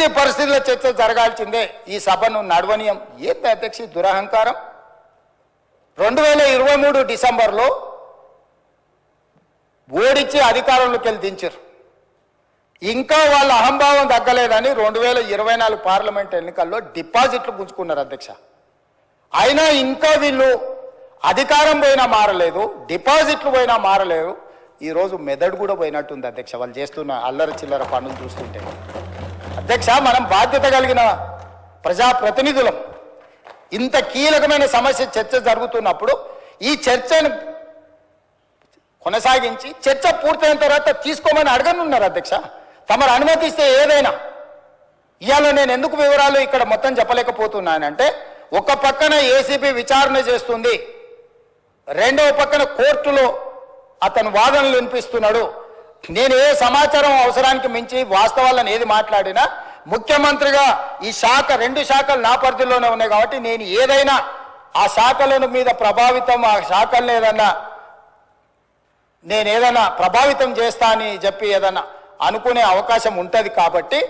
ఎట్టి పరిస్థితుల్లో చర్చ జరగాల్సిందే. ఈ సభను నడవనీయం ఏంటి అధ్యక్ష? దురహంకారం. రెండు వేల ఇరవై మూడు డిసెంబర్లో ఓడించి అధికారంలోకి వెళ్ళి దించారు ఇంకా వాళ్ళ అహంభావం తగ్గలేదని రెండు వేల ఇరవై నాలుగు పార్లమెంట్ ఎన్నికల్లో డిపాజిట్లు గుంజుకున్నారు అధ్యక్ష. అయినా ఇంకా వీళ్ళు అధికారం పోయినా మారలేదు డిపాజిట్లు పోయినా మారలేదు. ఈరోజు మెదడు కూడా పోయినట్టుంది అధ్యక్ష. వాళ్ళు చేస్తున్న అల్లరి చిల్లర పనులు చూస్తుంటే. అధ్యక్ష మనం బాధ్యత కలిగిన ప్రజాప్రతినిధులం. ఇంత కీలకమైన సమస్య చర్చ జరుగుతున్నప్పుడు ఈ చర్చను కొనసాగించి చర్చ పూర్తయిన తర్వాత తీసుకోమని అడగనున్నారు అధ్యక్ష. తమరు అనుమతిస్తే ఏదైనా. ఇవాళ నేను ఎందుకు వివరాలు ఇక్కడ మొత్తం చెప్పలేకపోతున్నానంటే ఒక పక్కన ఏసీబీ విచారణ చేస్తుంది రెండవ పక్కన కోర్టులో అతను వాదనలు వినిపిస్తున్నాడు నేను ఏ సమాచారం అవసరానికి మించి వాస్తవాలను ఏది మాట్లాడినా ముఖ్యమంత్రిగా ఈ శాఖ రెండు శాఖలు నా పరిధిలోనే ఉన్నాయి కాబట్టి నేను ఏదైనా ఆ శాఖలను మీద ప్రభావితం ఆ శాఖలను ఏదన్నా నేను ఏదైనా ప్రభావితం చేస్తా అని చెప్పి ఏదన్నా అనుకునే అవకాశం ఉంటుంది కాబట్టి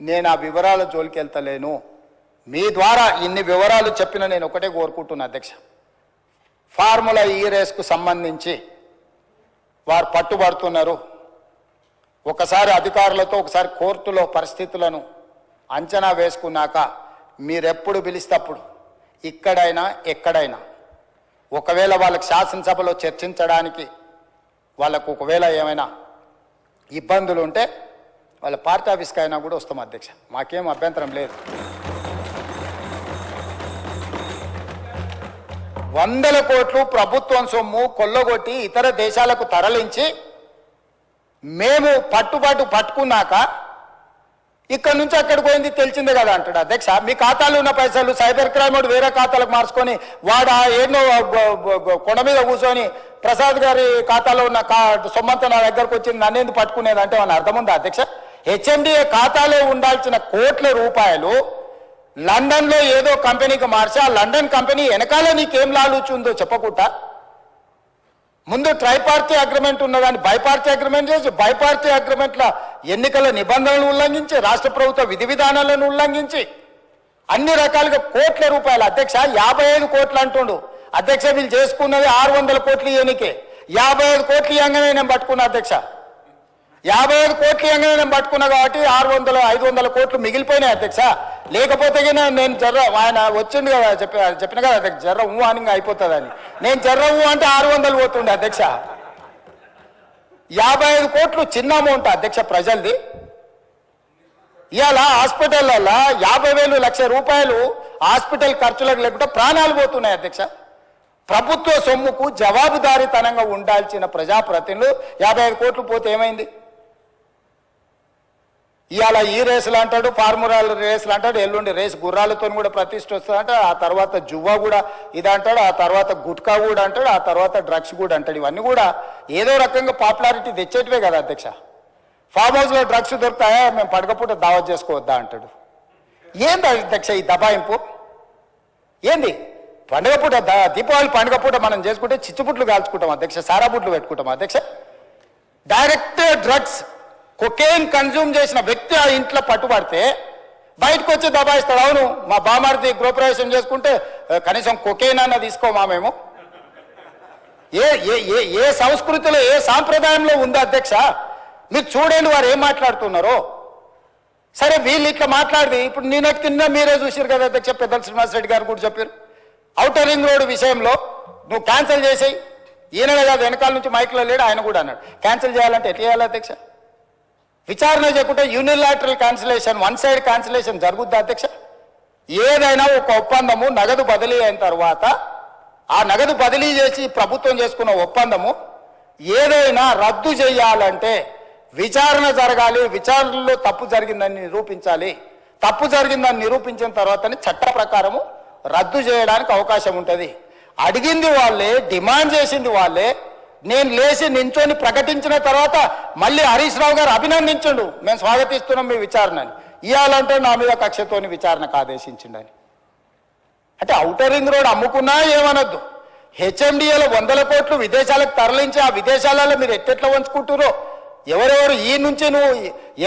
నేను ఆ వివరాల జోలికి వెళ్తలేను మీ ద్వారా ఇన్ని వివరాలు చెప్పిన నేను ఒకటే కోరుకుంటున్నా అధ్యక్ష. ఫార్ములా ఈ రేస్కు సంబంధించి వారు పట్టుబడుతున్నారు. ఒకసారి అధికారులతో ఒకసారి కోర్టులో పరిస్థితులను అంచనా వేసుకున్నాక మీరెప్పుడు పిలిస్తప్పుడు ఇక్కడైనా ఎక్కడైనా? ఒకవేళ వాళ్ళకి శాసనసభలో చర్చించడానికి వాళ్ళకు ఒకవేళ ఏమైనా ఇబ్బందులు ఉంటే వాళ్ళ పార్టీ ఆఫీస్కి అయినా కూడా వస్తాం అధ్యక్ష. మాకేం అభ్యంతరం లేదు. వందల కోట్లు ప్రభుత్వం సొమ్ము కొల్లగొట్టి ఇతర దేశాలకు తరలించి మేము పట్టుబాటు పట్టుకున్నాక ఇక్కడ నుంచి అక్కడికి పోయింది తెలిసిందే కదా అంటాడు. అధ్యక్ష మీ ఖాతాలో ఉన్న పైసలు సైబర్ క్రైమ్ వాడు వేరే ఖాతాలకు మార్చుకొని వాడు ఆ ఎన్నో కొండ మీద కూర్చొని ప్రసాద్ గారి ఖాతాలో ఉన్న కా సొమ్మంతా నా దగ్గరకు వచ్చింది నన్నేందుకు పట్టుకునేది అంటే మన అర్థం ఉందా అధ్యక్ష? హెచ్ఎండిఏ ఖాతాలో ఉండాల్సిన కోట్ల రూపాయలు లండన్లో ఏదో కంపెనీకి మార్చి ఆ లండన్ కంపెనీ వెనకాల నీకేం లాలుచుందో చెప్పకుండా ముందు ట్రైపార్టీ అగ్రిమెంట్ ఉన్నదాన్ని బైపార్టీ అగ్రిమెంట్ చేసి బైపార్టీ అగ్రిమెంట్ల ఎన్నికల నిబంధనలు ఉల్లంఘించి రాష్ట్ర ప్రభుత్వ విధి విధానాలను ఉల్లంఘించి అన్ని రకాలుగా కోట్ల రూపాయలు. అధ్యక్ష యాభై ఐదు కోట్లు అంటుండు. అధ్యక్ష వీళ్ళు చేసుకున్నది ఆరు వందల కోట్లు ఎన్నికే. యాభై ఐదు కోట్లు ఇవ్వగానే నేను పట్టుకున్నా అధ్యక్ష. యాభై ఐదు కోట్లు ఇవ్వగానే నేను పట్టుకున్నా కాబట్టి ఆరు వందల ఐదు వందల కోట్లు మిగిలిపోయినాయి అధ్యక్ష. లేకపోతే కానీ నేను జర్ర ఆయన వచ్చిండు కదా చెప్పి చెప్పిన కదా అధ్యక్ష జర్ర ఊ అని అయిపోతుందని. నేను జర్ర ఊ అంటే ఆరు వందలు పోతుండే అధ్యక్ష. యాభై ఐదు కోట్లు చిన్న అమౌంట్ అధ్యక్ష ప్రజలది. ఇవాళ హాస్పిటల్లో యాభై వేలు లక్ష రూపాయలు హాస్పిటల్ ఖర్చులకు లేకుండా ప్రాణాలు పోతున్నాయి అధ్యక్ష. ప్రభుత్వ సొమ్ముకు జవాబుదారీతనంగా ఉండాల్సిన ప్రజాప్రతినిధులు యాభై ఐదు కోట్లు పోతే ఏమైంది? ఇవాళ ఈ రేసులు అంటాడు ఫార్ములాల రేసులు అంటాడు ఎల్లుండి రేసు గుర్రాలతో కూడా ప్రతిష్ట వస్తుందంట ఆ తర్వాత జువ్వా కూడా ఇది అంటాడు ఆ తర్వాత గుట్కా కూడా అంటాడు ఆ తర్వాత డ్రగ్స్ కూడా అంటాడు. ఇవన్నీ కూడా ఏదో రకంగా పాపులారిటీ తెచ్చేటివే కదా అధ్యక్ష. ఫామ్ హౌస్లో డ్రగ్స్ దొరుకుతాయా? మేము పడకపోతే దావత్ చేసుకోవద్దా అంటాడు. ఏంది అధ్యక్ష ఈ దబాయింపు? ఏంది? పండుగ పూట దీపావళి పండుగ పూట మనం చేసుకుంటే చిచ్చుపుట్లు కాల్చుకుంటాం అధ్యక్ష సారా బుట్లు పెట్టుకుంటాం అధ్యక్ష. డైరెక్ట్ డ్రగ్స్ కొకేన్ కన్జ్యూమ్ చేసిన వ్యక్తి ఆ ఇంట్లో పట్టుబడితే బయటకు వచ్చి దబాయిస్తాడు. అవును మా బామారిది గృహప్రవేశం చేసుకుంటే కనీసం కొకేన్ అన్న తీసుకోమా మేము? ఏ ఏ ఏ ఏ సంస్కృతిలో ఏ సాంప్రదాయంలో ఉంది అధ్యక్ష? మీరు చూడండి వారు ఏం మాట్లాడుతున్నారో. సరే వీళ్ళు ఇట్లా మాట్లాడి ఇప్పుడు నేను కింద మీరే చూసారు కదా అధ్యక్ష పెద్దల శ్రీనివాస్ రెడ్డి గారు కూడా చెప్పారు. అవుటర్ రింగ్ రోడ్ విషయంలో నువ్వు క్యాన్సిల్ చేసేయి. ఈయననే కాదు వెనకాల నుంచి మైక్లో లేడు ఆయన కూడా అన్నాడు. క్యాన్సిల్ చేయాలంటే ఎట్లా చేయాలి అధ్యక్ష? విచారణ చేయకుంటే unilateral cancellation one side cancellation జరుగుద్ది అధ్యక్ష? ఏదైనా ఒక ఒప్పందము నగదు బదిలీ అయిన తర్వాత ఆ నగదు బదిలీ చేసి ప్రభుత్వం చేసుకున్న ఒప్పందము ఏదైనా రద్దు చేయాలంటే విచారణ జరగాలి విచారణలో తప్పు జరిగిందని నిరూపించాలి. తప్పు జరిగిందని నిరూపించిన తర్వాతనే చట్ట ప్రకారము రద్దు చేయడానికి అవకాశం ఉంటుంది. అడిగింది వాళ్ళే డిమాండ్ చేసింది వాళ్ళే నేను లేచి నించొని ప్రకటించిన తర్వాత మళ్ళీ హరీష్ రావు గారు అభినందించండు. మేము స్వాగతిస్తున్నాం మీ విచారణని. ఇవ్వాలంటే నా మీద కక్షతోని విచారణకు ఆదేశించిండని. అంటే ఔటర్ రింగ్ రోడ్ అమ్ముకున్నా ఏమనొద్దు. హెచ్ఎండిఏలో వందల కోట్లు విదేశాలకు తరలించి ఆ విదేశాలలో మీరు ఎట్టెట్లా వంచుకుంటారో ఎవరెవరు ఈ నుంచి నువ్వు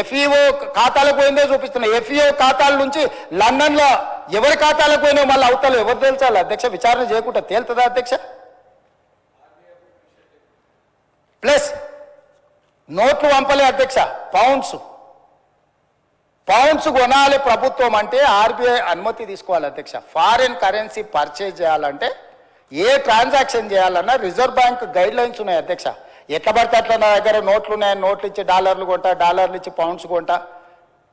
ఎఫ్ఈఓ ఖాతాలకు పోయిందే చూపిస్తున్నావు ఎఫ్ఈఓ ఖాతాల నుంచి లండన్లో ఎవరి ఖాతాలకు పోయినా మళ్ళీ అవతల ఎవరు తెలుసాలి అధ్యక్ష విచారణ చేయకుండా తేలుతుందా అధ్యక్ష? నోట్లు పంపలే అధ్యక్ష పౌండ్స్ పౌండ్స్ కొనాలి ప్రభుత్వం అంటే ఆర్బీఐ అనుమతి తీసుకోవాలి అధ్యక్ష. ఫారిన్ కరెన్సీ పర్చేజ్ చేయాలంటే ఏ ట్రాన్సాక్షన్ చేయాలన్నా రిజర్వ్ బ్యాంక్ గైడ్ లైన్స్ ఉన్నాయి అధ్యక్ష. ఎట్లా పడితే అట్లా నా దగ్గర నోట్లు ఉన్నాయి నోట్లు ఇచ్చి డాలర్లు కొంటా డాలర్లు ఇచ్చి పౌండ్స్ కొంటా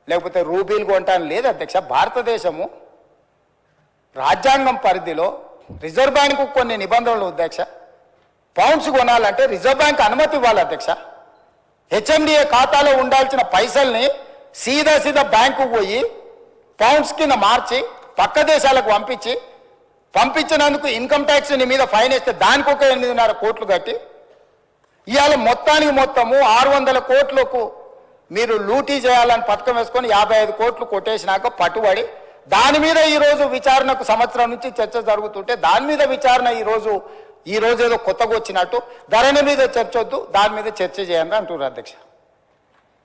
లేకపోతే రూబీలు కొంటా అని లేదు అధ్యక్ష. భారతదేశము రాజ్యాంగం పరిధిలో రిజర్వ్ బ్యాంకు కొన్ని నిబంధనలు అధ్యక్ష. పౌండ్స్ కొనాలంటే రిజర్వ్ బ్యాంక్ అనుమతి ఇవ్వాలి అధ్యక్ష. హెచ్ఎండిఏ ఖాతాలో ఉండాల్సిన పైసల్ని సీదా సీదా బ్యాంకు పోయి పౌండ్స్ కింద మార్చి పక్క దేశాలకు పంపించి పంపించినందుకు ఇన్కమ్ ట్యాక్స్ నీ మీద ఫైన్ వేస్తే దానికి ఒక ఎనిమిదిన్నర కోట్లు కట్టి ఇవాళ మొత్తానికి మొత్తము ఆరు వందల కోట్లకు మీరు లూటీ చేయాలని పథకం వేసుకొని యాభై ఐదు కోట్లు కొట్టేసినాక పట్టుబడి దాని మీద ఈరోజు విచారణకు సంవత్సరం నుంచి చర్చ జరుగుతుంటే దాని మీద విచారణ ఈరోజు ఈ రోజు ఏదో కొత్తగా వచ్చినట్టు ధరణి మీద చర్చ వద్దు దాని మీద చర్చ చేయండి అంటున్నారు అధ్యక్ష.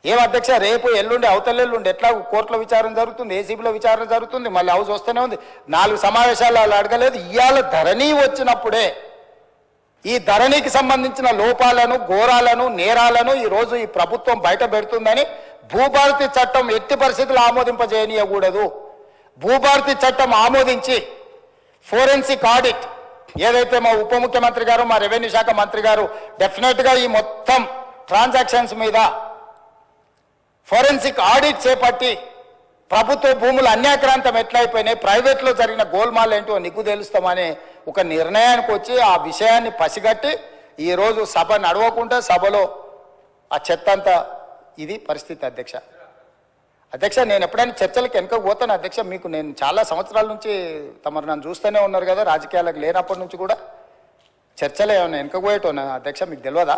ఏం అధ్యక్ష రేపు ఎల్లుండి అవతలెల్లుండి ఎట్లా కోర్టులో విచారణ జరుగుతుంది ఏసీబీలో విచారణ జరుగుతుంది మళ్ళీ హౌస్ వస్తూనే ఉంది. నాలుగు సమావేశాలు వాళ్ళు అడగలేదు ఇవాళ ధరణి వచ్చినప్పుడే ఈ ధరణికి సంబంధించిన లోపాలను ఘోరాలను నేరాలను ఈరోజు ఈ ప్రభుత్వం బయట పెడుతుందని భూభారతి చట్టం ఎట్టి పరిస్థితులు ఆమోదింపజేయనీయకూడదు. భూభారతి చట్టం ఆమోదించి ఫోరెన్సిక్ ఆడిట్ ఏదైతే మా ఉప ముఖ్యమంత్రి గారు మా రెవెన్యూ శాఖ మంత్రి గారు డెఫినెట్గా ఈ మొత్తం ట్రాన్సాక్షన్స్ మీద ఫోరెన్సిక్ ఆడిట్ చేపట్టి ప్రభుత్వ భూములు అన్యాక్రాంతం ఎట్లయిపోయినాయి ప్రైవేట్లో జరిగిన గోల్మాల్ ఏంటో నిగ్గు తెలుస్తామని ఒక నిర్ణయానికి వచ్చి ఆ విషయాన్ని పసిగట్టి ఈరోజు సభ నడవకుండా సభలో ఆ చెత్త అంతా ఇది పరిస్థితి అధ్యక్ష. అధ్యక్ష నేను ఎప్పుడైనా చర్చలకు వెనుక పోతాను అధ్యక్ష. మీకు నేను చాలా సంవత్సరాల నుంచి తమరు నన్ను చూస్తూనే ఉన్నారు కదా రాజకీయాలకు లేనప్పటి నుంచి కూడా. చర్చలు ఏమైనా వెనక పోయేటోనా అధ్యక్ష మీకు తెలియదా?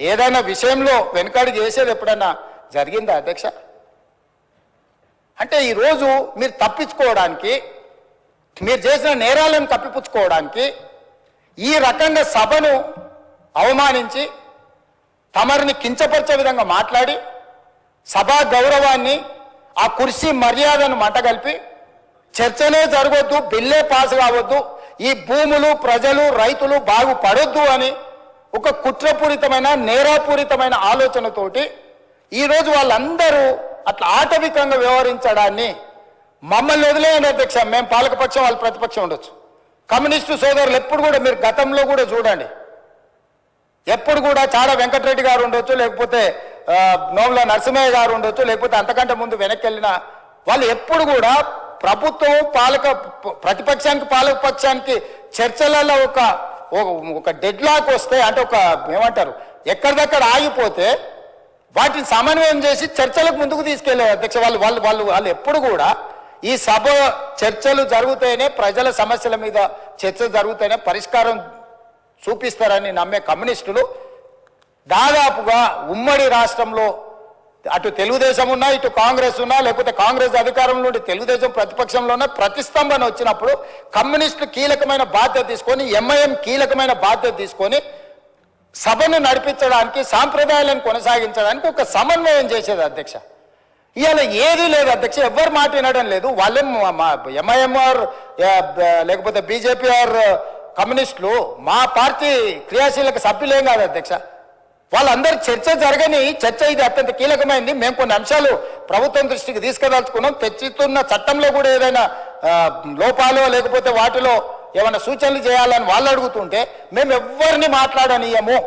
ఏదైనా విషయంలో వెనకడికి వేసేది ఎప్పుడైనా జరిగిందా అధ్యక్ష? అంటే ఈరోజు మీరు తప్పించుకోవడానికి మీరు చేసిన నేరాలను కప్పిపుచ్చుకోవడానికి ఈ రకంగా సభను అవమానించి తమరిని కించపరిచే విధంగా మాట్లాడి సభా గౌరవాన్ని ఆ కుర్సీ మర్యాదను మంటగలిపి చర్చనే జరగొద్దు బిల్లే పాస్ కావద్దు ఈ భూములు ప్రజలు రైతులు బాగుపడొద్దు అని ఒక కుట్రపూరితమైన నేరాపూరితమైన ఆలోచనతోటి ఈరోజు వాళ్ళందరూ అట్లా ఆటవికంగా వ్యవహరించడాన్ని మమ్మల్ని వదిలేయండి అధ్యక్ష. మేము పాలకపక్షం వాళ్ళు ప్రతిపక్షం ఉండొచ్చు. కమ్యూనిస్టు సోదరులు ఎప్పుడు కూడా మీరు గతంలో కూడా చూడండి. ఎప్పుడు కూడా చాడ వెంకటరెడ్డి గారు ఉండొచ్చు లేకపోతే ఆ, నోముల నరసింహయ్య గారు ఉండొచ్చు లేకపోతే అంతకంటే ముందు వెనక్కి వెళ్ళిన వాళ్ళు ఎప్పుడు కూడా ప్రభుత్వం పాలక ప్రతిపక్షానికి పాలక పక్షానికి చర్చలలో ఒక ఒక- ఒక డెడ్ లాక్ వస్తే అంటే ఒక ఏమంటారు ఎక్కడిదక్కడ ఆగిపోతే వాటిని సమన్వయం చేసి చర్చలకు ముందుకు తీసుకెళ్ళే అధ్యక్ష వాళ్ళు వాళ్ళు వాళ్ళు వాళ్ళు ఎప్పుడు కూడా ఈ సభ చర్చలు జరుగుతాయనే ప్రజల సమస్యల మీద చర్చ జరుగుతాయనే పరిష్కారం చూపిస్తారని నమ్మే కమ్యూనిస్టులు దాదాపుగా ఉమ్మడి రాష్ట్రంలో అటు తెలుగుదేశం ఉన్నా ఇటు కాంగ్రెస్ ఉన్నా లేకపోతే కాంగ్రెస్ అధికారంలో ఉండి తెలుగుదేశం ప్రతిపక్షంలో ఉన్న ప్రతిస్తంభన వచ్చినప్పుడు కమ్యూనిస్టులు కీలకమైన బాధ్యత తీసుకొని ఎంఐఎం కీలకమైన బాధ్యత తీసుకొని సభను నడిపించడానికి సాంప్రదాయాలను కొనసాగించడానికి ఒక సమన్వయం చేసేది అధ్యక్ష. ఇవాళ ఏదీ లేదు అధ్యక్ష ఎవ్వరు మాట వినడం లేదు. వాళ్ళేం ఎంఐఎంఆర్ లేకపోతే బీజేపీ ఆర్ కమ్యూనిస్టులు మా పార్టీ క్రియాశీలక సభ్యులేం కాదు అధ్యక్ష. వాళ్ళందరూ చర్చ జరగని చర్చ ఇది అత్యంత కీలకమైంది. మేము కొన్ని అంశాలు ప్రభుత్వం దృష్టికి తీసుకుదలుచుకున్నాం తెచ్చుతున్న చట్టంలో కూడా ఏదైనా లోపాలు లేకపోతే వాటిలో ఏమైనా సూచనలు చేయాలని వాళ్ళు అడుగుతుంటే మేము ఎవ్వరిని మాట్లాడనీయము.